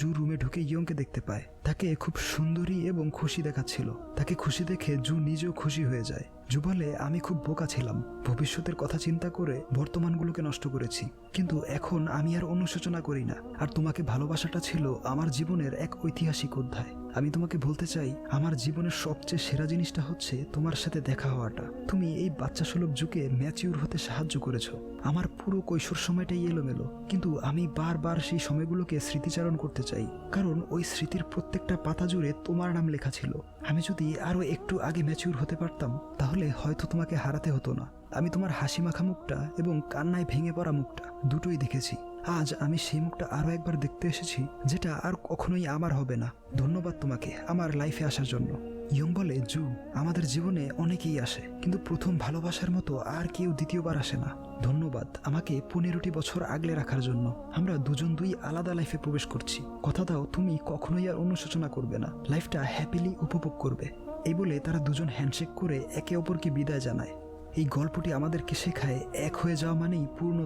জু রুমে ঢুকে ইয়ংকে দেখতে পায়। তাকে খুব সুন্দরী এবং খুশি দেখাচ্ছিল। তাকে খুশি দেখে জু নিজেও খুশি হয়ে যায়। জু বলে আমি খুব বোকা ছিলাম। ভবিষ্যতের কথা চিন্তা করে বর্তমানগুলোকে নষ্ট করেছি। কিন্তু এখন আমি আর অনুশোচনা করি না। আর তোমাকে ভালোবাসাটা ছিল আমার জীবনের এক ঐতিহাসিক অধ্যায়। আমি তোমাকে বলতে চাই, আমার জীবনের সবচেয়ে সেরা জিনিসটা হচ্ছে তোমার সাথে দেখা হওয়াটা। তুমি এই বাচ্চা সুলভ যুগে ম্যাচিউর হতে সাহায্য করেছ। আমার পুরো কৈশোর সময়টাই এলোমেলো। কিন্তু আমি বারবার সেই সময়গুলোকে স্মৃতিচারণ করতে চাই। কারণ ওই স্মৃতির প্রত্যেকটা পাতা জুড়ে তোমার নাম লেখা ছিল। আমি যদি আরও একটু আগে ম্যাচিউর হতে পারতাম, তাহলে হয়তো তোমাকে হারাতে হতো না। আমি তোমার হাসি মাখা মুখটা এবং কান্নায় ভেঙে পড়া মুখটা দুটোই দেখেছি। আজ আমি সেই মুখটা আরও একবার দেখতে এসেছি, যেটা আর কখনোই আমার হবে না। ধন্যবাদ তোমাকে আমার লাইফে আসার জন্য। ইয়ং বলে, জু, আমাদের জীবনে অনেকেই আসে, কিন্তু প্রথম ভালোবাসার মতো আর কেউ দ্বিতীয়বার আসে না। ধন্যবাদ আমাকে পনেরোটি বছর আগলে রাখার জন্য। আমরা দুজন দুই আলাদা লাইফে প্রবেশ করছি। কথা দাও, তুমি কখনোই আর অনুশোচনা করবে না। লাইফটা হ্যাপিলি উপভোগ করবে। এই বলে তারা দুজন হ্যান্ডশেক করে একে অপরকে বিদায় জানায়। এই গল্পটি আমাদেরকে শেখায়, এক হয়ে যাওয়া মানেই পূর্ণ